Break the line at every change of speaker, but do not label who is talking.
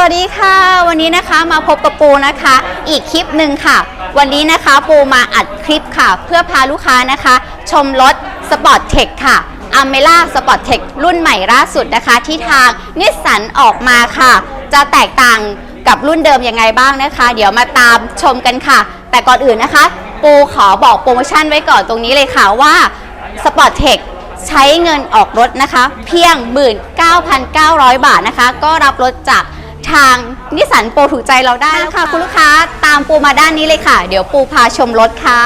วัสดีค่ะ วันนี้นะคะมาพบกับปูนะคะ อีกคลิปหนึ่งค่ะ วันนี้นะคะปูมาอัดคลิปค่ะ เพื่อพาลูกค้านะคะ ชมรถสปอร์ตเทคค่ะอเมล่าสปอร์ตเทครุ่นใหม่ล่าสุดนะคะ ที่ทางนิสสันออกมาค่ะ จะแตกต่างกับรุ่นเดิมยังไงบ้างนะคะ เดี๋ยวมาตามชมกันค่ะ แต่ก่อนอื่นนะคะ ปูขอบอกโปรโมชั่นไว้ก่อนตรงนี้เลยค่ะว่าสปอร์ตเทคใช้เงินออกรถนะคะ เพียง 19,900 บาทนะคะ ก็รับรถจาก ทางนิสันโปรถูกใจเราได้แล้วค่ะ คุณลูกค้าตามปูมาด้านนี้เลยค่ะ เดี๋ยวปูพาชมรถค่ะ